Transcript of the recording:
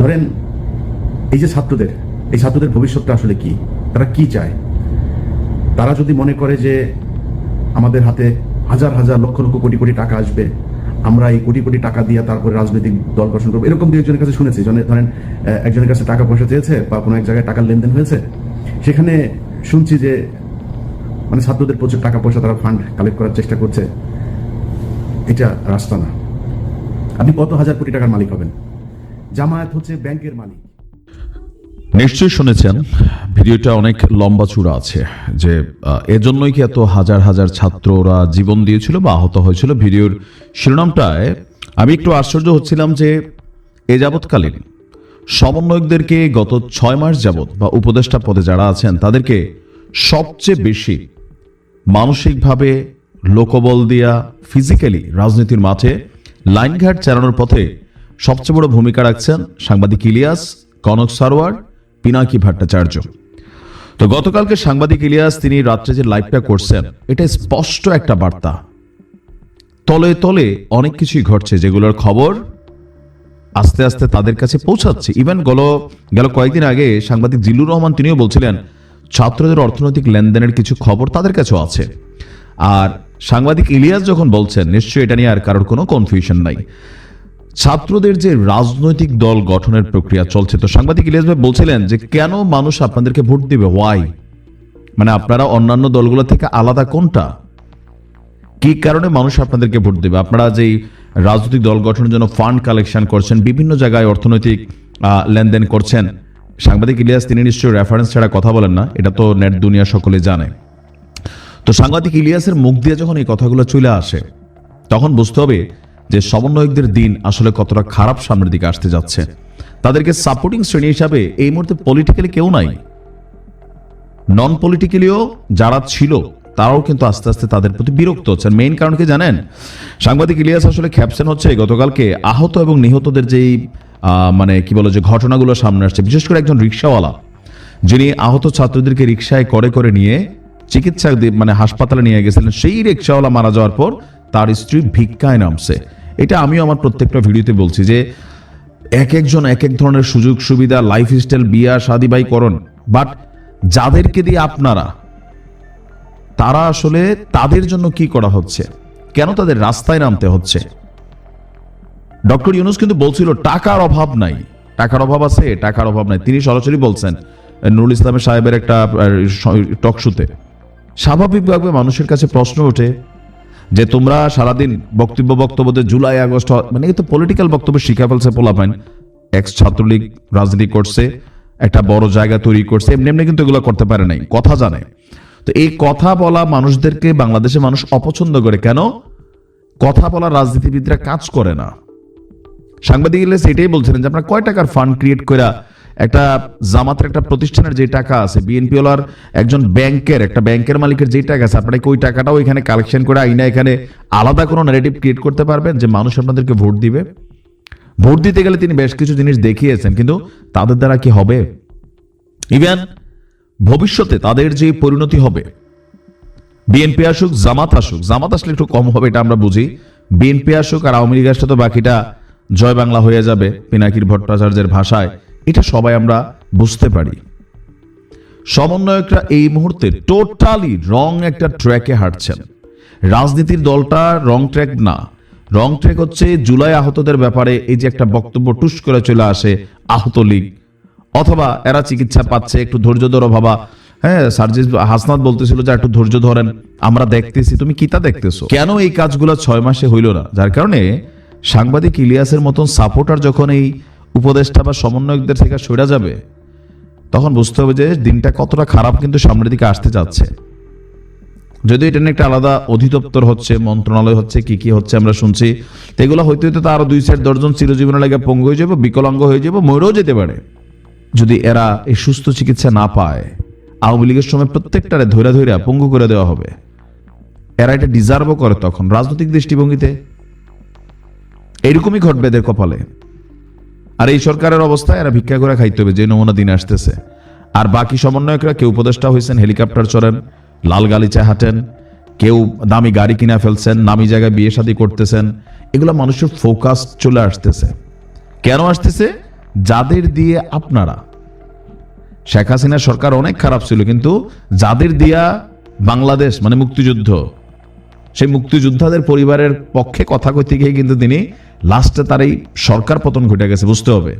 ধরেন, এই যে ছাত্রদের, এই ছাত্রদের ভবিষ্যৎটা আসলে কি? তারা কি চায়? তারা যদি মনে করে যে আমাদের হাতে হাজার হাজার লক্ষ লক্ষ কোটি কোটি টাকা আসবে, আমরা এই কোটি কোটি টাকা দিয়ে তারপরে রাজনৈতিক দল গঠন করব। এরকম দু একজনের কাছে শুনেছি ধরেন একজনের কাছে টাকা পয়সা চেয়েছে বা কোনো এক জায়গায় টাকার লেনদেন হয়েছে। সেখানে শুনছি যে মানে ছাত্রদের প্রচুর টাকা পয়সা তারা ফান্ড কালেক্ট করার চেষ্টা করছে। এটা রাস্তা না। আপনি কত হাজার কোটি টাকার মালিক হবেন? জামায়াত হচ্ছে ব্যাংকের মালিক। নিশ্চয়ই শুনেছেন, ভিডিওটা অনেক লম্বা চূড়া আছে, যে এজন্যই কি এত হাজার হাজার ছাত্ররা জীবন দিয়েছিল বা আহত হয়েছিল? ভিডিওর শিরোনামটায় আমি একটু আশ্চর্য হচ্ছিলাম যে, এ যাবৎকালীন সমন্বয়কদেরকে গত ছয় মাস যাবৎ বা উপদেষ্টা পদে যারা আছেন, তাদেরকে সবচেয়ে বেশি মানসিকভাবে লোকবল দিয়া ফিজিক্যালি রাজনীতির মাঠে লাইনঘাট চালানোর পথে সবচেয়ে বড় ভূমিকা রাখছেন সাংবাদিক ইলিয়াস, কনক সারোয়ার, পিনাকি ভট্টাচার্য। তো গতকালকে সাংবাদিক ইলিয়াস, তিনি রাত্রে যে লাইভটা করছেন, এটা স্পষ্ট একটা বার্তা। তলে তলে অনেক কিছুই ঘটছে, যেগুলোর খবর আস্তে আস্তে তাদের কাছে পৌঁছাচ্ছে। ইভেন গেল গেল কয়েকদিন আগে সাংবাদিক জিল্লুর রহমান তিনিও বলছিলেন, ছাত্রদের অর্থনৈতিক লেনদেনের কিছু খবর তাদের কাছেও আছে। আর সাংবাদিক ইলিয়াস যখন বলছেন, নিশ্চয়ই এটা নিয়ে আর কারোর কোনো কনফিউশন নাই। ছাত্রদের যে রাজনৈতিক দল গঠনের প্রক্রিয়া চলছে, তো সাংবাদিক ইলিয়াস ভাই বলছিলেন যে কেন মানুষ আপনাদেরকে ভোট দিবে? ওয়াই মানে আপনারা অন্যান্য দলগুলো থেকে আলাদা কোনটা? কি কারণে মানুষ আপনাদেরকে ভোট দেবে? আপনারা যেই রাজনৈতিক দল গঠনের জন্য ফান্ড কালেকশন করছেন, বিভিন্ন জায়গায় অর্থনৈতিক লেনদেন করছেন, সাংবাদিক ইলিয়াস, তিনি নিশ্চয়ই রেফারেন্স ছাড়া কথা বলেন না, এটা তো নেট দুনিয়া সকলে জানে। তো সাংবাদিক ইলিয়াসের মুখ দিয়ে যখন এই কথাগুলো চলে আসে, তখন বুঝতে হবে যে সমন্বয়কদের দিন আসলে কতটা খারাপ সামনের দিকে আসতে যাচ্ছে। তাদেরকে সাপোর্টিং শ্রেণি হিসাবে এই মুহূর্তে পলিটিক্যালি কেউ নাই। নন পলিটিক্যালিও যারা ছিল, তারাও কিন্তু আস্তে আস্তে তাদের প্রতি বিরক্ত হচ্ছেন মেইন কারণ কি জানেন? সাংবাদিক ইলিয়াস আসলে খ্যাপসেন হচ্ছে, গতকালকে আহত এবং নিহতদের যেই মানে কি বলো যে ঘটনাগুলো সামনে আসছে, বিশেষ করে একজন রিক্সাওয়ালা, যিনি আহত ছাত্রদেরকে রিক্সায় করে করে নিয়ে চিকিৎসা মানে হাসপাতালে নিয়ে গেছিলেন, সেই রিক্সাওয়ালা মারা যাওয়ার পর তার স্ত্রী ভিক্ষায় নামছে। এটা আমিও আমার প্রত্যেকটা ভিডিওতে বলছি যে এক একজন এক এক ধরনের সুযোগ সুবিধা লাইফ স্টাইল বিয়া, শাদি বাই করুন বাট যাদেরকে দিয়ে আপনারা, তারা আসলে তাদের জন্য কি করা হচ্ছে? কেন তাদের রাস্তায় নামতে হচ্ছে? ডক্টর ইউনুস কিন্তু বলছিল, টাকার অভাব নাই। টাকার অভাব আছে? টাকার অভাব নাই। তিনি সরাসরি বলছেন, নুরুল ইসলামের সাহেবের একটা টকশুতে স্বাভাবিকভাবে মানুষের কাছে প্রশ্ন ওঠে যে তোমরা সারাদিন বক্তব্য বক্তব্যতে জুলাই, আগস্ট মানে এই তো পলিটিক্যাল বক্তব্য শিখা ফেলছে পোলাপাইন। এক্স ছাত্রলীগ রাজনীতি করছে, একটা বড় জায়গা তৈরি করছে, এমনি এমনি কিন্তু এগুলো করতে পারে নাই, কথা জানে। তো এই কথা বলা মানুষদেরকে বাংলাদেশে মানুষ অপছন্দ করে, কেন? কথা বলা রাজনীতিবিদরা কাজ করে না। সাংবাদিক এটাই বলছিলেন যে আপনার কয় টাকার ফান্ড ক্রিয়েট করে একটা জামাতের একটা প্রতিষ্ঠানের যে টাকা আছে বিএনপি ওলার একজন ব্যাংকের, একটা ব্যাংকের মালিকের যে টাকা আছে, আপনারা কি ওই টাকাটাও এখানে কালেকশন করে আইনা এখানে আলাদা কোনো ন্যারেটিভ ক্রিয়েট করতে পারবেন যে মানুষ আপনাদেরকে ভোট দিবে? ভোট দিতে গেলে তিনি বেশ কিছু জিনিস দেখিয়েছেন, কিন্তু তাদের দ্বারা কি হবে? ইভেন ভবিষ্যতে তাদের যে পরিণতি হবে বিএনপি আসুক, জামাত আসুক, জামাত আসলে একটু কম হবে এটা আমরা বুঝি। বিএনপি আসুক আর আওয়ামী লীগ আসলে তো বাকিটা জয় বাংলা হয়ে যাবে, পিনাকির ভট্টাচার্যের ভাষায়। এটা সবাই আমরা বুঝতে পারি। সমন্বয়করা এই মুহূর্তে টোটালি রং একটা ট্র্যাকে হাঁটছেন। রাজনীতির দলটা রং ট্র্যাক না। রং ট্র্যাক হচ্ছে জুলাই আহতদের ব্যাপারে এই যে একটা বক্তব্য টুস করে চলে আসে আহত লীগ। অথবা এরা চিকিৎসা পাচ্ছে, একটু ধৈর্য ধরো বাবা। হ্যাঁ সার্জিস হাসনাত বলতেছিল যে একটু ধৈর্য ধরেন, আমরা দেখতেছি। তুমি কিতা দেখতেছো? কেন এই কাজগুলো ছয় মাসে হইল না? যার কারণে সাংবাদিক ইলিয়াসের মতন সাপোর্টার যখন এই উপদেষ্টা বা সমন্বয়কদের থেকে সরে যাবে, তখন বুঝতে হবে যে দিনটা কতটা খারাপ কিন্তু সামনের দিকে আসতে যাচ্ছে। যদিও এটা নিয়ে একটা আলাদা অধিদপ্তর হচ্ছে, মন্ত্রণালয় হচ্ছে, কি কি হচ্ছে আমরা শুনছি এগুলো হইতে হইতে তো আরও দুই সাইড দশজন চিরজীবনে লাগে পঙ্গু হয়ে যাব, বিকলাঙ্গ হয়ে যাব, মরেও যেতে পারে। যদি এরা এই সুস্থ চিকিৎসা না পায়, আওয়ামী লীগের সময় প্রত্যেকটারে ধৈরা ধৈরা পঙ্গু করে দেওয়া হবে। এরা এটা ডিজার্ভও করে তখন, রাজনৈতিক দৃষ্টিভঙ্গিতে। এরকমই ঘটবে এদের কপালে। আর এই সরকারের অবস্থায় এরা ভিক্ষা করে খাইতে হবে, যে নমুনা দিন আসতেছে। আর বাকি সমন্বয়করা, কেউ উপদেষ্টা হয়েছেন হেলিকপ্টার চড়েন, লাল গালিচা হাঁটেন, কেউ দামি গাড়ি কিনা ফেলছেন, নামি জায়গায় বিয়ে শাদী করতেছেন, এগুলো মানুষের ফোকাস চলে আসতেছে। কেন আসতেছে? যাদের দিয়ে আপনারা, শেখ হাসিনার সরকার অনেক খারাপ ছিল, কিন্তু যাদের দিয়া বাংলাদেশ মানে মুক্তিযুদ্ধ সেই মুক্তিযোদ্ধাদের পরিবারের পক্ষে কথা কইতে গিয়ে কিন্তু তিনি লাস্টে তার এই সরকার পতন ঘটে গেছে, বুঝতে হবে।